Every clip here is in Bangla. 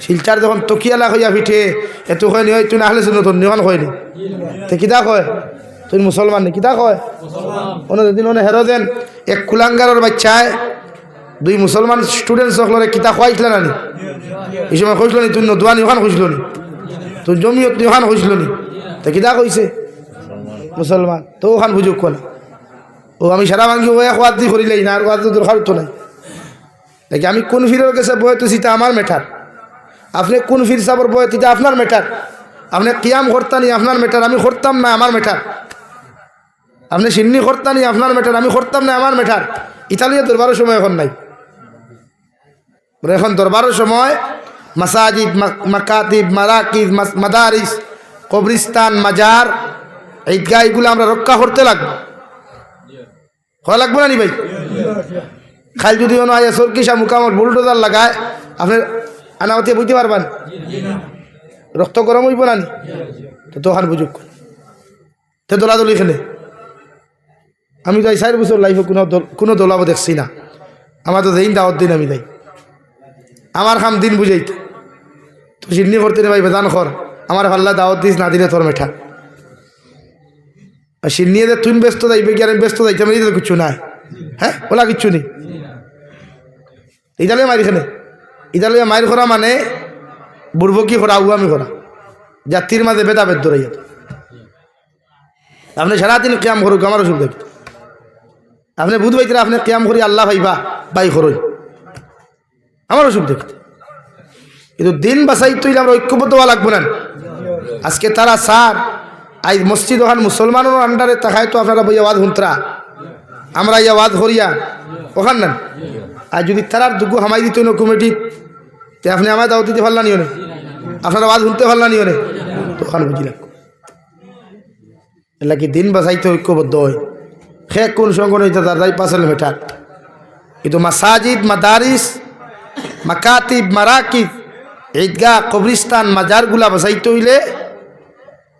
শিলচার যখন তকিয়ালা হইয়া পিঠে এত হয় নি হয় তুই না হলে নতুন নিখন হয়নি তে কিতা কয়? তুই মুসলমান নি? কিতা কয়? অন্যদিন অনে হেরো দেন এক কুলাঙ্গারের বাচ্চায় দুই মুসলমান স্টুডেন্ট সকলরে কিতা খুয়াইছিল না নি? এই সময় খুঁজল নি তুই নদুয়ান ওখান খুঁজল নি? তুই জমিয়ত ওখান খুঁজল নি? তে কিতা কইছে মুসলমান তো ওখান বুঝুক কোনা ও, আমি সারা ভাঙ্গি ও এক ওয়াদ দি করিলাই না আর ওয়াদ দরকার তো নাই। দেখি আমি কোন ফিরের কাছে বয়ে তো সেটা আমার মেটার আপনি কোন ফির সাবর বয়ে এটা আপনার মেটার আপনি কিয়াম করতানি আপনার মেটার আমি করতাম না আমার মেটার আপনি সিন্নি করতানি আপনার মেটার আমি করতাম না আমার মেটার ইতালিয়া দরবারের সময় এখন নাই। এখন দরবারের সময় মাসাজিদ মাকাতিব মারাকিদ মাদারিস, কবরিস্তান, মাজার ঈদগাহ এগুলো আমরা রক্ষা করতে লাগবো। করা লাগবো না নি ভাই? খাল যদি অন্য আয়া সরকিসা মুকামত বুলডোজার লাগায়, আপনি আনামতি বুঝতে পারবেন? রক্ত গরম হইব না নি? তো তখন বুঝুক। তে দোলাদলি খেলে আমি এই চার বছর লাইফে কোনো কোনো দোলাবো দেখছি না। আমার তো দিন দাওয়াত দিন আমি দেই আমার খাম দিন বুঝাইতে তো সিডনি করতে নে ভাই, বেদান কর আমার ভাল্লা দাওয়াত দিস না দিলে তোর মেঠা। আর সিডনি এদের তুই ব্যস্ত যাইবে কি আর আমি ব্যস্ত যাইতে? আমি তো কিচ্ছু নাই। হ্যাঁ? ওলা কিচ্ছু নেই। ইতালে মারি ইতালে মায়ের করা মানে বুড়বকি করা আউয়ামি করা জাতির মাঝে বেদ ধরে যেত আপনি সারাদিন ক্যাম করুক আমার অসুখ দেখতে আপনি বুধ পাইতে আপনি ক্যাম করি আল্লাহ ভাইবা, বাই করই আমার অসুখ দেখতে কিন্তু দিন বাসাই তৈরি আমরা ঐক্যবদ্ধ হওয়া লাগবো না। আজকে তারা সার আই মসজিদ ওখান মুসলমানের আন্ডারে তাকায় তো আপনারা বইয়া ওয়াদ হুন্তরা আমরা ইয়া ওয়াদ করিয়া ওখান নেন আর যদি তারার দুগু হামাই দিত না কমিটি, তে আপনি আমার দাও দিতে পারলা নিও আপনারা ওয়াদ শুনতে পারলা নিও না। তো ওখানে বুঝিলাম এলা কি দিন বাসাইতে ঐক্যবদ্ধ হয়। সে কোন সংগঠন হইতে তার দায় পাশাল মেটার। কিন্তু মাসাজিদ, মাদারিস, মাকাতিব, মারাকিব, ঈদগাহ কবরিস্তান মাজারগুলা বাসাইতে হইলে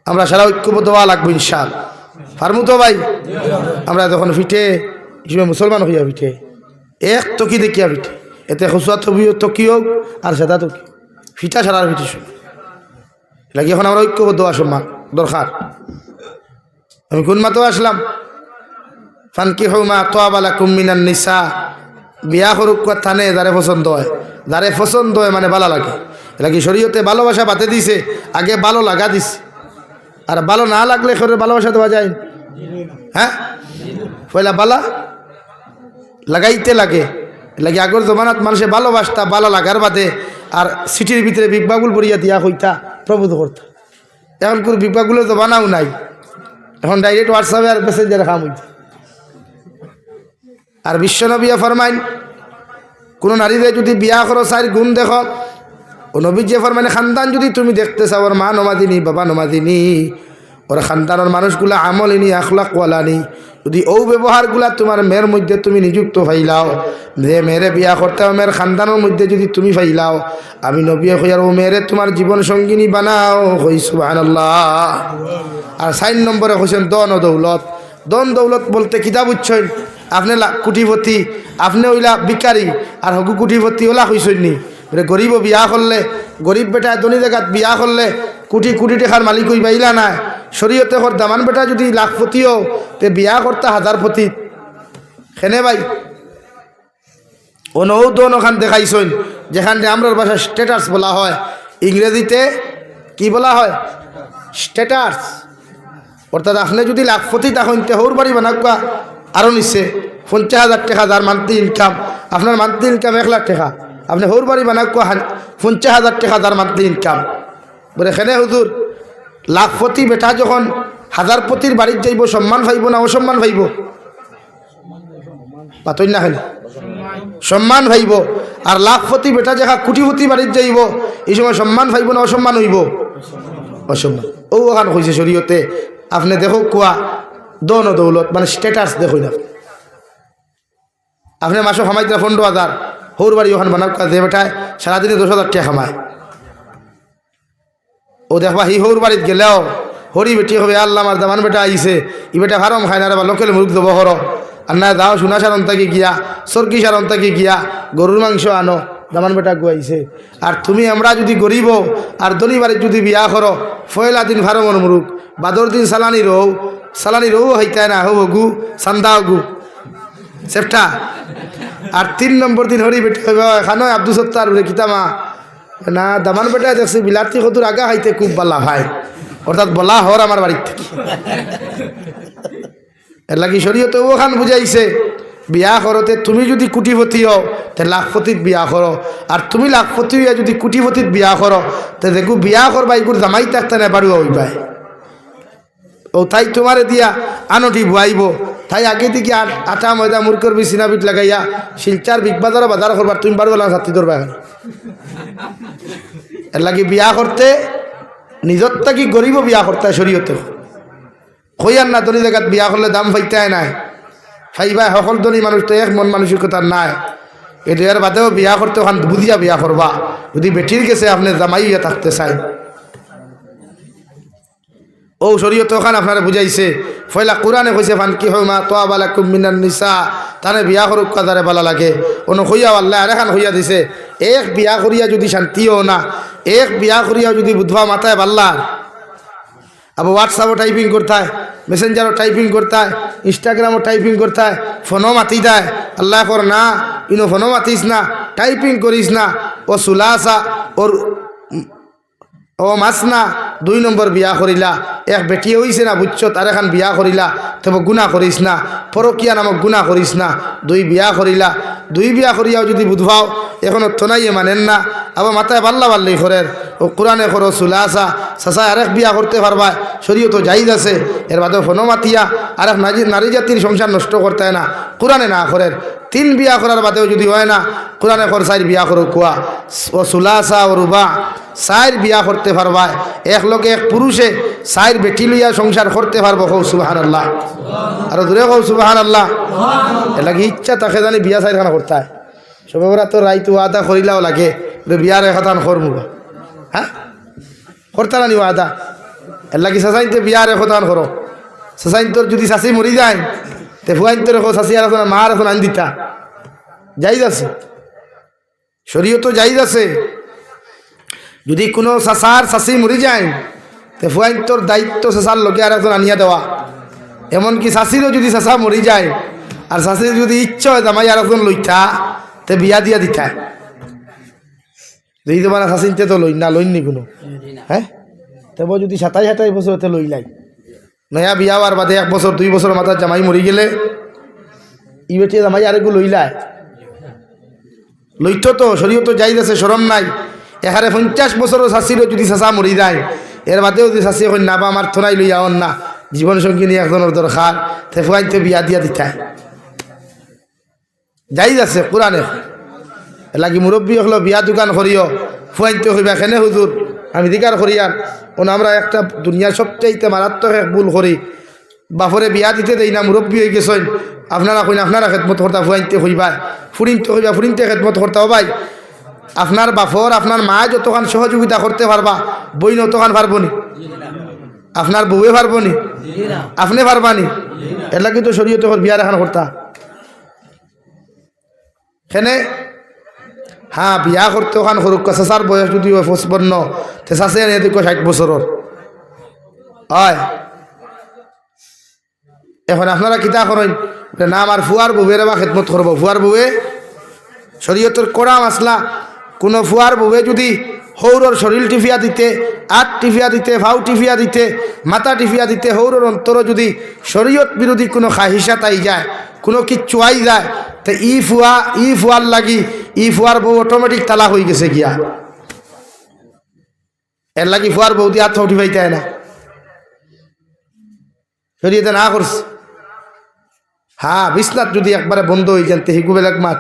আমরা সারা ঐক্যবদ্ধ হওয়া লাগবো ইনশাল ফার্মু তো ভাই? আমরা তখন ফিটে হিসেবে মুসলমান হইয়া ফিটে। এক টকি দেখিয়া ফিটে এতে খুচুয়া তবিও টকি হোক, আর সেটা টকি ফিটা সারার ফিটে শুন। লাগে এখন আমরা ঐক্যবদ্ধ আসম্মান দরকার। আমি কোন মাতো আসলাম? ফানকি হৌমা তোয়াবালা কুমিনান নিসা। বিয়া করুক থানে যারে পছন্দ হয়। যারে পছন্দ হয় মানে ভালো লাগে। লাগে শরীয়তে ভালোবাসা বাতে দিছে, আগে ভালো লাগা দিছে। আর ভালো না লাগলে করে ভালোবাসা দেওয়া যায় হ্যাঁ? পয়লা বালা? লাগাইতে লাগে। লাগে আগর জমানাত মানুষে ভালোবাসতা, ভালো লাগার বাদে আর সিটির ভিতরে বিগবাগুল পড়িয়া দিয়া হইতা প্রবোধ করতা। এখন কোনো বিগবাগুলো জমানাও নাই। এখন ডাইরেক্ট হোয়াটসঅ্যাপে আর মেসেঞ্জারে খাম হইতা। আর বিশ্বনবিয়া ফরমাইন, কোনো নারীদের যদি বিয়া করো, চার গুণ দেখো। ও নবী যে ফরমাইনে, খানদান যদি তুমি দেখতে চাও, ওর মা নমাদিনী, বাবা নমাদিনী। ওর খানদানের মানুষগুলা আমলিনী আখলাক ওয়ালানি যদি ও ব্যবহারগুলা তোমার মেয়ের মধ্যে তুমি নিযুক্ত ফাইলাও যে মেয়েরে বিয়া করতে হবে, মেয়ের খানদানের মধ্যে যদি তুমি ফাইলাও আমি নবী হইয়ার ও মেয়েরে তোমার জীবন সঙ্গিনী বানাও হই, সুবহানাল্লাহ। আর সাইন নম্বরে হয়েছেন দন দৌলত। দন দৌলত বলতে কিতাব বুঝছেন আপনি কুটিপতি, আপনি ওইলা বিকারি আর হকু কুটিপতি ওলা হইছেন নি গরিব বিয়া করলে, গরিব বেটা ধনী জায়গাত বিয়া করলে কোটি কোটি টাকার মালিক হই পাইলা না। শরীয়তে কর দামান বেটা যদি লাখপতিও তে বিয়া করতে হাজার পতি খেনে ভাই? অনৌ দন ওখান দেখাইছেন যেখানে আমরার ভাষা স্ট্যাটাস বলা হয়। ইংরেজিতে কি বলা হয়? স্ট্যাটাস অর্থাৎ আপনি যদি লাখপতি তখন তেহর বাড়ি বানাকা আরও নিচ্ছে পঞ্চাশ হাজার টাকা যার মান্থলি ইনকাম আপনার মান্থলি ইনকাম এক লাখ টাকা। আপনি হৌর বাড়ি বানাকা পঞ্চাশ হাজার টাকা যার মান্থলি ইনকাম বলে খেনে হুজুর? লাখপতি বেটা যখন হাজার পতির বাড়ির যাইব, সম্মান পাইব না অসম্মান পাইব? পাতই না খেলে। সম্মান ভাইব আর লাখপতি বেটা দেখা কুটিপতি বাড়ির যাইব, এই সময় সম্মান ভাইব না অসম্মান হইব? অসম্মান। ও ওখান কইছে শরীয়তে, আপনি দেখো কোয়া দন দৌলত মানে স্ট্যাটাস দেখুন না আপনি মাসে খামাইতে পনেরো হাজার হৌর বাড়ি ওখান বানাব দে বেটায়, সারাদিনে দশ হাজার টাকা খামায় ও দেখবা হি হৌর বাড়িত গেলেও হরি বেটি হবে, আল্লাহ আমার দামান বেটা আইছে। ই বেটা হারম খায় না বা, লোকেল মুরগ দেবো হর। আর না, দাও সোনা সারন তাকে গিয়া সরকি সারন তাকে গিয়া, গরুর মাংস আনো দামান বেটা গুয়াইছে। আর তুমি আমরা যদি গরিব, আর দনি বাড়ির যদি বিয়া করো ফয়লা দিন ভারো মন মুরুক বাদর দিন সালানি রৌ সালানি রৌ হইতায় না, হো গু সান্দা গু সেফটা? আর তিন নম্বর দিন হরি বেটি হইব এখানে আব্দুল সত্তার বলে, কিতামা না, দামান বেটা দেখছি, বিলাতি কতুর আগা হাইতে খুব বলা ভাই অর্থাৎ বলা হর আমার বাড়ির থেকে। এর লাগি শরীয়তে ওখান বুঝাইছে বিয়া করতে তুমি যদি কুটিপতি হও, তে লাখপতিত বিয়া করো আর তুমি লাখপতি হইয়া যদি কুটিপতিত বিয়া করো তে দেখো বিয়া করবা এগুলো জামাই থাকতে না বাড়ুয়া হইবাই ও তাই তোমারে দিয়া আনটি বুয়াইব তাই আগে থেকে আ- আটা, ময়দা মুরকর বিছিনা বিট লাগাইয়া শিলচার, বিগ বাজার বাজার করবার তুমি বাড়ুয়া ছাত্রী ধরবা এখন। এর লাগি বিয়া করতে নিজর থাকি গরিব বিয়া করতে শরীয়তে। কইয়ার না দনি জায়গাত বিয়া করলে দাম পাইতে নাই। ফাইবাই সকল দনি মানুষ তো এক, মন মানসিকতার নাই। দুয়ার বাদেও বিয়া করতে ওখান বুঝিয়া বিয়া করবা। যদি বেটির গেছে, আপনি জামাইয়া থাকতে চাই। ও শরীয়ত ওখান আপনারা বুঝাইছে। ফয়লা কোরআনে কইছে, ফান কি হয় মা তোয়া বালা কুমিনার নিসা। তানে বিয়া করুক, কাদারে বালা লাগে। অনু হইয়া আল্লাহ আর এখান হইয়া দিছে। এক বিয়া করিয়া যদি শান্তি শান্তিও না, এক বিয়া করিয়া যদি বুধবা মাথায় বাল্লার আবার হোয়াটসঅ্যাপও টাইপিং করতে হয় মেসেঞ্জারও টাইপিং করতে হয় ইনস্টাগ্রামও টাইপিং করতে হয় ফোনও মাতি দেয়। আল্লাহ কর না, ইনো ফোনও মাতিস না, টাইপিং করিস না। ও সুলাসা, ওর ও মাছ না দুই নম্বর বিয়া করিলা। এক বেটি হইছে না, বুঝছ? তার এখন বিয়া করিলা তবে গুণা করিস না। পরকিয়া নামক গুণা করিস না। দুই বিয়া করিলা দুই বিয়া করিয়াও যদি বুধবাও, এখনও থনাইয়ে মানেন না। আবার মাথায় পাল্লা পাল্লি করের ও কোরআনে করো সুলাসা সাসা আরেক বিয়া করতে পারবা শরীয় তো জাহিদ আছে। এর বাদে ফোনো মাতিয়া। আরেক নারী জাতির সংসার নষ্ট করতে না। কোরআনে না করের তিন বিয়া করার বাদেও যদি হয় না কোরআনে কর সাইর বিয়া করো কুয়া ও সুলাসা ও রুবা সাইর বিয়া করতে পারবা এক লোকে এক পুরুষে সাইর বেটি লইয়া সংসার করতে পারব কৌ সুবাহান আল্লাহ আর দূরে কৌ সুবাহান আল্লাহ এলাকি ইচ্ছা তাকে জানি বিয়া সাইর খানা করতে হয় সবেরা তো রাইতু আদা করিলাও লাগে বিয়ার এখান করমু হ্যাঁ করতে না নিও আদা? এর লাগি সাসাইনতে বিয়ার এখন করো সাসাইন তোর যদি শাশি মরি যায়, তে ফুয়াইন তোর এখন শাশি আর এখন মার এখন আন দিতা। যাইজ আছে। শরীয় তো যাইজ যদি কোনো শাসার শাশি মরি যায় তে ফুয়াইন তোর দায়িত্ব শাসার লোকে আর এখন আনিয়া দেওয়া। এমনকি শাশিরও যদি শাসা মরি যায়, আর শাশির যদি ইচ্ছা হয় জামাই আর এখন লইতা, তে বিয়া দিয়া দিতা। যদি তোমার শাসিনতে তো লই না, লইনি কোনো। হ্যাঁ? তবে যদি সাতাই সাতাই বছর হতে লইলাই নয়া বিয়া হওয়ার বাদে এক বছর, দুই বছর মাথার জামাই মরি গেলে, ই বেটিয়ে জামাই আরেকু লইলায় লইত তো শরীয় তো যাই আছে সরম নাই। এখানে পঞ্চাশ বছরও শাশিরও যদি শাসা মরি যায় এর বাদেও যদি শাশি এখন না বা আমার থনাই লইয়া অন না। জীবন সঙ্গী নিয়ে একজনের দরকার তে ফুয়াইতে বিয়া দিয়া দিতায় যাই আছে কোরআনে লাগি মুরব্বী হলো বিয়া দোকান করিও ফুয়াইতে হইবা কেনে হুজুর আমি দিকার করিয়ান ওন আমরা একটা দুনিয়ার সবচাইতে মারাত্মক এক ভুল করি বাপরে বিয়া দিতে দেই না মুরব্বী হয়ে গেছেন আপনারা কইন আপনারা খেদমত কর্তা ফুয়াইতে হইবা ফুরিনতে হইবা ফুরিনতে খেদমত কর্তা ভাই আপনার বাপর, আপনার মা যতখান সহযোগিতা করতে পারবা বই নতখান পারব নি আপনার বউয়ে পারব নি আপনি পারবানি। এলা কিন্তু শরীয়তে বিয়ার এখন কর্তা। সেনে হ্যাঁ বিয়া করতে ওখান সরুক চেঁচার বয়স যদি পঁচপন্ন এনে দেখো ষাট বছৰৰ। হয়। এখন আপনারা কিতা করেন? না আমার ফুয়ার বউয়ের বা খেদমত করব ফুয়ার বউয়ে শরীয়তের কড়া মাসলা কোনো ফুয়ার বউয়ে যদি সৌরর শরীর টিফিয়া দিতে আট টিফিয়া দিতে, ভাউ টিফিয়া দিতে, মাথা টিফিয়া দিতে সৌরর অন্তর যদি শরীয়ত বিরোধী কোনো খাহিসা তাই যায়, কোনো কিচ্ছু আই যায়, তো ই ফুয়া, ই ফুয়ার লাগি, ই ফুয়ার বউ অটোমেটিক তালা হয়ে গেছে গিয়া। এর লাগি ফুয়ার বউ দিয়ে হাত উঠি পাইতে হয় না। শরীয়তে না করছে? হ্যাঁ বিছনাথ যদি একবারে বন্ধ হয়ে যান, তে হিগু বেলাক মাত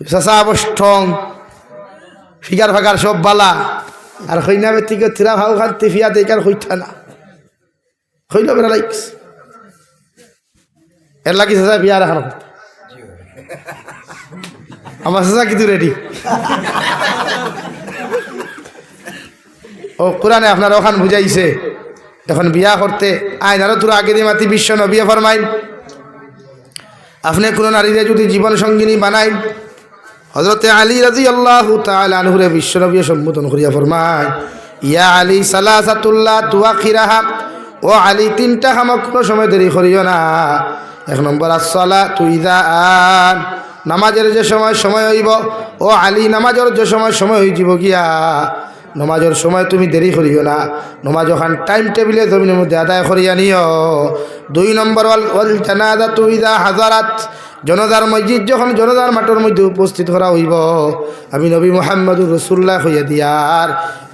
চাষা অবষ্টং ফিগার ফাগার সব বালা। আর হইনা বেতিকে থিরা ভাও খান তিফিয়া দেখার হইতা না। হইল বেড়া লাইকস এর লাগি চাষা বিয়ার এখন। আমার চাষা কিন্তু রেডি ও, কোরআনে আপনার ওখান বুঝাইছে। এখন বিয়া করতে আইন, আরও তোর আগে দিয়ে মাতি বিশ্ব নবিয়া ফরমাইন। আপনি কোনো নারীরে যদি জীবন সঙ্গিনী বানাইন হজরতে আলী রাজি আল্লাহ তালুরে বিশ্বনবী সম্বোধন করিয়া ফরমায়, ইয়া আলী, সালাসাতুল্লাহ তুয়া খিরাহা, ও আলী, তিনটা হামক কোনো সময় দেরি করিও না। এক নম্বর আসলা তুইদা আন, নামাজের যে সময় সময় হইব, ও আলী, নামাজের যে সময় সময় হয়ে যাব গিয়া, নমাজের সময় তুমি দেরি করিও না। নমাজ ওখান টাইম টেবিলে জমিনের মধ্যে আদায় করিয়া নিও। দুই নম্বর, ওয়াল জানাজা তুইদা হাজারাত জনতার মসজিদ যখন জনতার মাঠের মধ্যে উপস্থিত করা হইব, আমি নবী মোহাম্মদুর রসুল্লাহ হইয়া দিয়ার।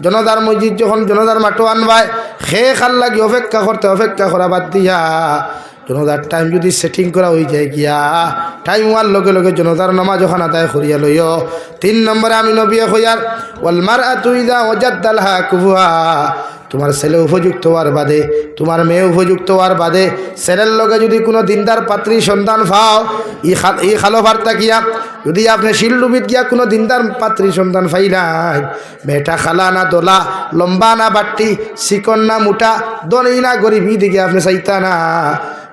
জনতার মসজিদ যখন জনতার মাঠও আনবাই খে খাল লাগি অপেক্ষা করতে অপেক্ষা করা বাদ দিয়া জনতার টাইম যদি সেটিং করা হয়ে যায় গিয়া টাইম হওয়ার লগে লগে জনতার নামাজ ওখান আদায় করিয়া লইও। তিন নম্বরে আমি নবী হইয়ার ওয়ালমার আতুইদা ওজাদ্দাল হা কুবুহা তোমার ছেলে উপযুক্ত হওয়ার বাদে, তোমার মেয়ে উপযুক্ত হওয়ার বাদে, ছেলের লগে যদি কোনো দিনদার পাত্রী সন্তান ফাও ই খাল ই খালো বার্তা কিয়া? যদি আপনি শিলডুবিত গিয়া কোনো দিনদার পাত্রী সন্তান ফাইলাই মেয়েটা খালা না দোলা, লম্বা না বাট্টি, চিকন না মোটা দনই না গরিবই দিকে আপনি চাইতা না।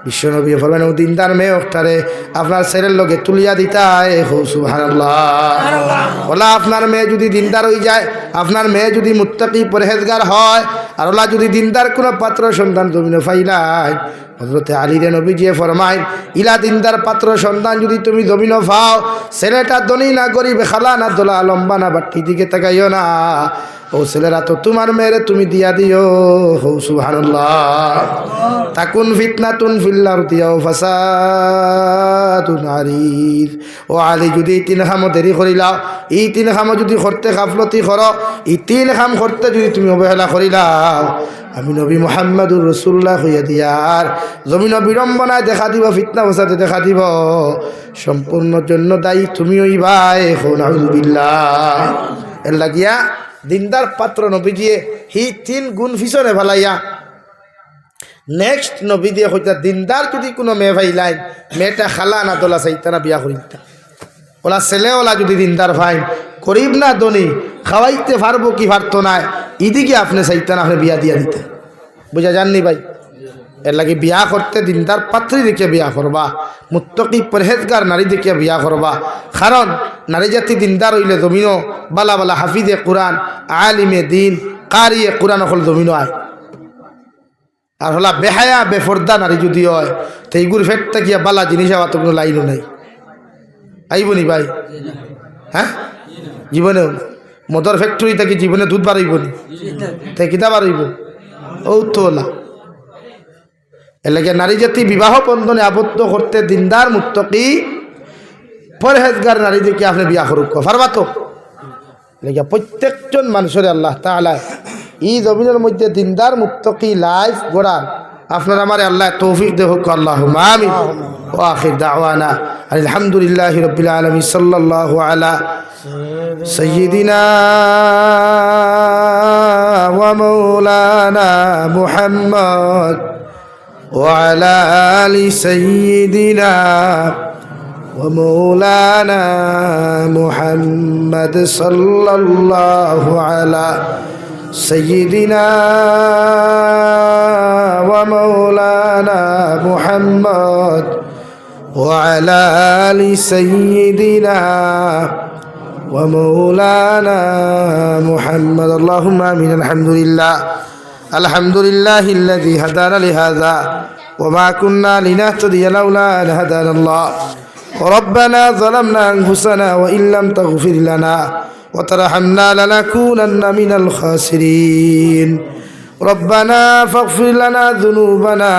বিশ্বনবী বলেন ও দিনদার মেয়ে ওটারে আপনার ছেলের লোকে তুলিয়া দিতায় হো সুবহানাল্লাহ। ওলা আপনার মেয়ে যদি দিনদার হয়ে যায় আপনার মেয়ে যদি মুত্তাকি পরহেজগার হয় আর ওলা যদি দিনদার কোনো পাত্র সন্তান তুমি ফাইলাই হজরতে আলীরে নবী যে ফরমায় ইলা দিনদার পাত্র, সন্তান যদি তুমি জমিন ফাও, ছেলেটা দনি না গরিব, খালা না দোলা, লম্বা না বাট্টি, দিকে তাকাইও না। ও ছেলেরা তো তোমার মেয়েরে তুমি দিয়া দিও। হৌ, সুবহানাল্লাহ। তাকুন ফিতনা তুন ফিল্লার দিয়াও ফাসাদুন ও আলী, যদি এই তিন খামো দেরি করিলাও এই তিন খামো যদি করতে গাফলতি কর, এই তিন খাম করতে যদি তুমি অবহেলা করিলাও আমি নবী মোহাম্মদুর রসুল্লাহ হইয়া দিয়ার জমিন বিড়ম্বনায় দেখা দিব, ফিতনা বসাতে দেখা দিব। সম্পূর্ণ জন্য দায়ী তুমি ওই ভাই এর লাগিয়া দিনদার পাত্র নবী দিয়ে হি তিন গুণ পিছনে ভালাইয়া নেক্সট নবী দিয়ে হইতা দিনদার যদি কোনো মেয়ে ভাইলাই মেয়েটা খালা না তোলা চাইতা না বিয়া করিতা। ওলা ছেলে ওলা যদি দিনদার ভাই গরিব না দনি খাওয়াইতে পারব কি পারতো না ইদিকে আপনি চাইতেন আপনি বিয়া দিয়া দিতেন বুঝা যাননি ভাই? এর লাগে বিয়া করতে দিনদার পাত্রী দেখে বিয়া করবা, মুত্তকি পরহেজগার নারী দেখে বিয়া করবা। কারণ নারী জাতি দিনদার হইলে জমিনও বালা বালা হাফিজে কোরআন, আলিমে দিন, কারিয়ে কোরআন অকল জমিনও আয়। আর হলা বেহায়া, বেফর্দা নারী যদি হয়, তো এইগুর ফেট থাকিয়া বালা জিনিস আবার তো কোনো লাইনও নাই। আইব নি ভাই? হ্যাঁ? জীবনেও না মদর ফ্যাক্টরি থাকি জীবনে দুধ বাড়াইব নি? তাই কিতা বাড়াইব ও তো না এলাকা নারী জাতি বিবাহ বন্ধনে আবদ্ধ করতে দিনদার মুক্তকি পরহেজগার নারীদেরকে আপনি বিয়া করুক পারবা তো এলাকা প্রত্যেকজন মানুষের আল্লাহ তালা এই জমিনের মধ্যে দিনদার মুক্তকি লাইফ গড়ার আপনার আমার আল্লাহ তৌফিক দেহ আল্লাহ আমিন ও আখির দাওয়ানা আলহামদুলিল্লাহ রবিল আলমী সাল্লাহ আলা سيدنا ومولانا محمد وعلى آل سيدنا ومولانا محمد صلى الله على سيدنا ومولانا محمد وعلى آل سيدنا ومولانا محمد اللهم امين الحمد لله الحمد لله الذي هدانا لهذا وما كنا لنهتدي لولا ان هدانا الله ربنا ظلمنا انفسنا وان لم تغفر لنا وترحمنا لنكونن من الخاسرين ربنا فاغفر لنا ذنوبنا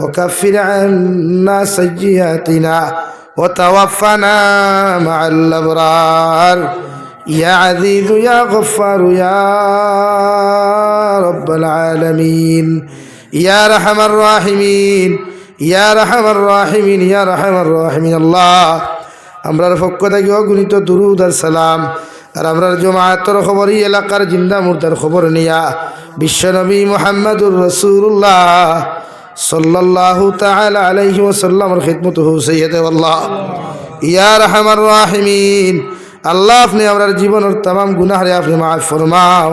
وكفر عنا سيئاتنا وتوفنا مع الأبرار يا عزيز يا غفار يا رب العالمين يا رحم الراحمين يا رحم الراحمين يا رحم الراحمين الله أمر فقدك وقلت درود السلام আর আমরা জমায়াতর খবর এই এলাকার জিন্দা মুর্দার খবর নিয়া। বিশ্বনবী মোহাম্মদুর রসুল্লাহ সাল্লাহ তালা আলহি ওসাল্লামর খিদমত হু আল্লাহ। ইয়া রহমান রাহিমিন, আল্লাহ আপনি আমরার জীবনের তাম গুনাহরে আপনি মাফ ফরমাও।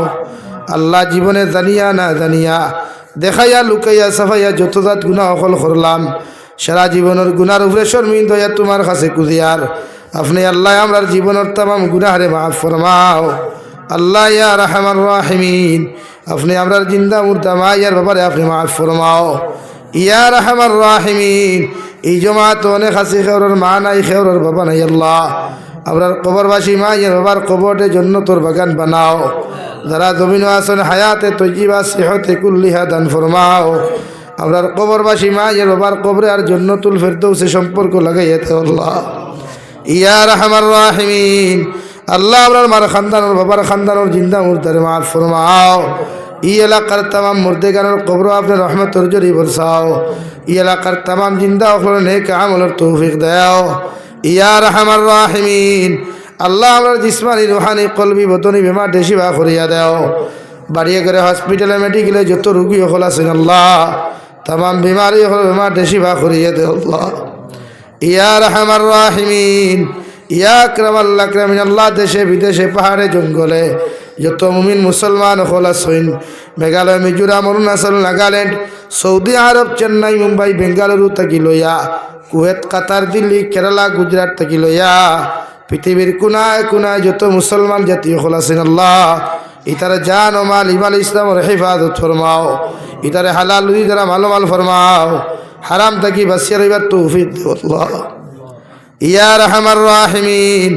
আল্লাহ জীবনে জানিয়া না জানিয়া, দেখাইয়া, লুকাইয়া, সাফাইয়া যত জাত গুণা অকল করলাম। সারা জীবনের গুনার উপরে শর্মিন দয়া তোমার কাছে কুজিয়ার আপনি আল্লাহ আমরার জীবনের তাম গুনাহরে মাফ ফরমাও। আল্লাহ ইয়া রহমান রাহিমিন। আপনি আমরার জিন্দা মুর্দা মা ইয়ার ব্যাপারে আপনি মাফ ফরমাও। ইয়া রহমান রাহিমিন। এই জমাত অনেক আছে খেওরের মা নাই খেওরের বাবা নাই, আল্লাহ। আমরার কবরবাসী মা ইয়ার বাবার কবরের জন্য তোর বাগান বানাও। যারা জমিন আসন হায়াতে তৈজিবা সিহতে, কুল্লিহা দান ফরমাও। আমরার কবরবাসী মা ইয়ার বাবার কবরে আর জন্য তুল ফেরদৌসে সম্পর্ক লাগাইয়াতে আল্লাহ। ইয়া রহমান রাহিমিন। আল্লাহ আপনার মার খানদানোর বাবার খানদানোর জিন্দা মুর্দারে মাফ ফরমাও। ই এলাকার তামাম মুর্দেগানোর কবর আপনার রহমতর জরি বরসাও ই এলাকার তামাম জিন্দা ওখর নেক আমলের তৌফিক দেও। ইয়া রহমান রাহিমিন। আল্লাহ আমার জিসমানি, রুহানি, কলবি বতনি দেশি বা করিয়া দেও। বাড়িয়ে করে হসপিটালে, মেডিকেলে যত রুগী হল আছেন আল্লাহ। তামাম বিমারি হল বেমা দেশি বা করিয়া দেও আল্লাহ। ইয়া রহমান রাহিমিন, ইয়া ক্রমিন আল্লাহ, দেশে, বিদেশে, পাহাড়ে, জঙ্গলে, যত মুমিন, মুসলমান হল সৈন মেঘালয়, মিজোরাম, অরুণাচল, নাগাল্যান্ড, সৌদি আরব, চেন্নাই, মুম্বাই, বেঙ্গালুরু থাকি লইয়া, কুয়েত, কাতার, দিল্লি, কেরালা, গুজরাট থাকি লইয়া, পৃথিবীর কোনায় কোনায় যত মুসলমান জাতীয় আছেন আল্লাহ, ইতারে জান ও মাল, ইমাল ইসলামের হেফাজত ফরমাও, ইতারে হালাল দ্বারা মালোমাল ফরমাও হারাম থাকি বাসিয়া রইবার তৌফিক দেও আল্লাহ। ইয়া রহমার রাহিমিন,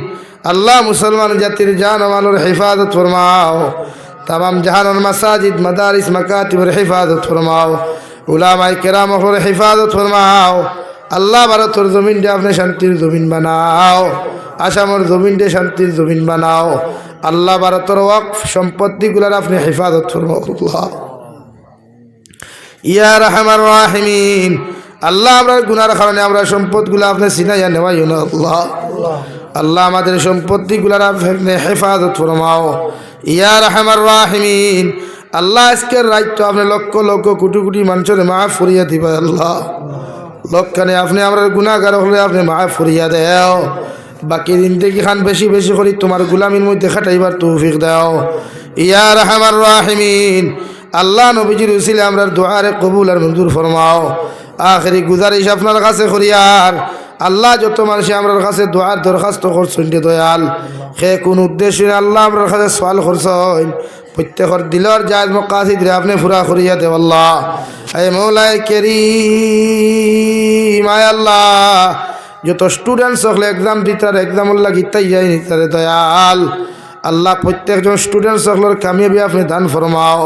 আল্লাহ মুসলমান জাতির জান মালের হেফাজত ফরমাও। তাম জাহানোর মাসাজিদ, মাদারিস, মাকাতিবের হেফাজত ফরমাও। উলামাই কেরাম হেফাজত ফরমাও। আল্লাহ ভারতের জমিনটা আপনি শান্তির জমিন বানাও। আসামের জমিনটা শান্তির জমিন বানাও। আল্লাহ ভারতের ওয়াক সম্পত্তিগুলার আপনি হেফাজত ফরমাও ইয়া রহমান রাহিমিন। আল্লাহ আমরা গুনার কারণে আমরা সম্পদগুলো আপনি সিনাইয়া নেওয়াই আল্লাহ। আল্লাহ আমাদের সম্পত্তিগুলার আপনি হেফাজত ফরমাও। ইয়া রহমান রাহিমিন। আল্লাহ আজকের রাজ্য আপনি লক্ষ লক্ষ কোটি কোটি মানুষের মাফ ফুরিয়া দিবা, আল্লাহ। লক্ষানে আপনি আমরা গুণাগার হলে আপনি মাফ ফুরিয়া দেও। বাকি দিন থেকে খান বেশি বেশি করি তোমার গুলামির মধ্যে খাটাইবার তৌফিক দাও। ইয়া রহমান রাহিমিন। আল্লাহ নবীজির উসিলে আমরা দোয়ারে কবুল আর মঞ্জুর ফরমাও। আখেরি গুজারিশ আপনার কাছে করিয়ার আল্লাহ যত মানুষ আমার কাছে দোয়ার দরখাস্ত করছেন দয়াল, সে কোন উদ্দেশ্য আল্লাহ আমার কাছে সওয়াল করছেন? প্রত্যেকের দিলর জায়জ মকাসিদ রে আপনি ফুরা করিয়া দেব আল্লাহ। এ মৌলাই কেরি মায় আল্লাহ। যত স্টুডেন্টস হলে এক্সাম দিতার এক্সাম উল্লাহ গীতাই যাই দয়াল। আল্লাহ প্রত্যেকজন স্টুডেন্ট সকলের কামিয়াবি আপনি দান ফরমাও।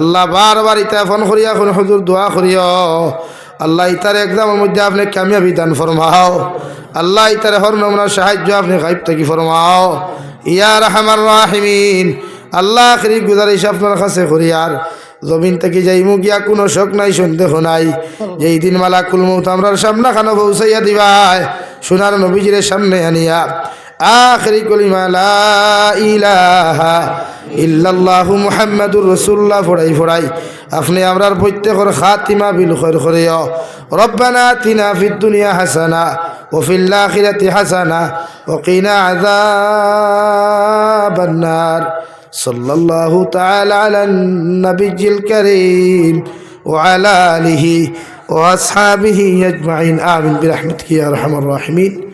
আল্লাহ বারবার ইতা ফোন করিয়া কোন হুজুর দোয়া করিও। আল্লাহ ইতার এক্সামের মধ্যে আপনি কামিয়াবি দান ফরমাও। আল্লাহ ইতার হর নমনার সাহায্য আপনি গাইব থাকি ফরমাও। ইয়া রহমান রাহিমিন। আল্লাহ আখরি গুজারিশ আপনার কাছে করিয়ার জমিন থেকে যাইমু গিয়া কোনো শোক নাই, সন্দেহ নাই। যেই দিন মালা কুলমৌত আমরার সামনা খানো পৌঁছাইয়া দিবাই সোনার নবীজিরের সামনে আনিয়া। আখরি কলিমা, লা ইলাহা ইল্লাল্লাহু মুহাম্মাদুর রাসূলুল্লাহ। ফড়াই ফড়াই। আপনি আমরার প্রত্যেকর খাতিমা বিল খৈর খরিও রব্বানা তিনা ফিদ দুনিয়া হাসানা ওয়া ফিল আখিরাতি হাসানা ওয়া কিনা আযাবান নার। সাল্লাল্লাহু তাআলা আলান নবিয়্যিল কারীম ওয়া আলা আলিহি ওয়া আসহাবিহি আজমাইন। আমিন। বিরহমাতিকা ইয়া আরহামার রাহিমিন।